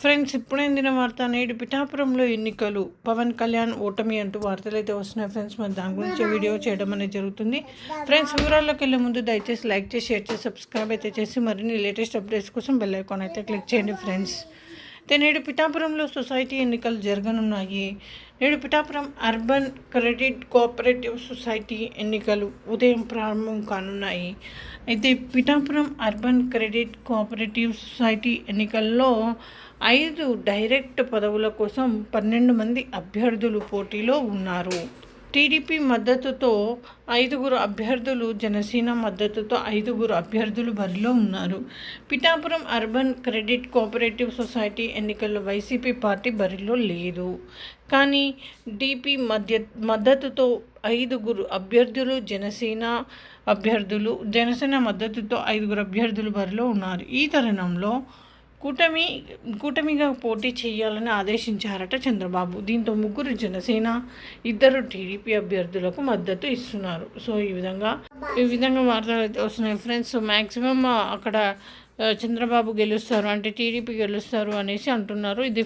Friends ఇప్పుడైందిన వార్త నేడు పిఠాపురంలో ఎన్నికలు. పవన్ కళ్యాణ్ ఓటమి అంటూ వార్తలు అయితే వస్తున్నాయి ఫ్రెండ్స్. మరి దాని గురించి వీడియో చేయడం అనేది జరుగుతుంది. ఫ్రెండ్స్ వివరాల్లోకి వెళ్ళే ముందు దయచేసి లైక్ చేసి షేర్ చేసి సబ్స్క్రైబ్ అయితే చేసి మరిన్ని లేటెస్ట్ అప్డేట్స్ కోసం బెల్ ఐకాన్ అయితే క్లిక్ చేయండి ఫ్రెండ్స్. అయితే నేడు పిఠాపురంలో సొసైటీ ఎన్నికలు జరగనున్నాయి. నేడు Pithapuram urban credit cooperative society ఎన్నికలు ఉదయం ప్రారంభం కానున్నాయి. అయితే Pithapuram urban credit cooperative society ఎన్నికల్లో ఐదు డైరెక్ట్ పదవుల కోసం పన్నెండు మంది అభ్యర్థులు పోటీలో ఉన్నారు. టీడీపీ మద్దతుతో ఐదుగురు అభ్యర్థులు జనసేన మద్దతుతో ఐదుగురు అభ్యర్థులు బరిలో ఉన్నారు. Pithapuram urban credit cooperative society ఎన్నికల్లో వైసీపీ పార్టీ బరిలో లేదు. కానీ డీపీ మధ్య మద్దతుతో ఐదుగురు అభ్యర్థులు జనసేన అభ్యర్థులు జనసేన మద్దతుతో ఐదుగురు అభ్యర్థులు బరిలో ఉన్నారు. ఈ తరుణంలో కూటమి కూటమిగా పోటీ చేయాలని ఆదేశించారట చంద్రబాబు. దీంతో ముగ్గురు జనసేన ఇద్దరు టీడీపీ అభ్యర్థులకు మద్దతు ఇస్తున్నారు. సో ఈ విధంగా ఈ విధంగా వార్తలు అయితే వస్తున్నాయి ఫ్రెండ్స్. మ్యాక్సిమం అక్కడ చంద్రబాబు గెలుస్తారు అంటే టీడీపీ గెలుస్తారు అనేసి అంటున్నారు. ఇది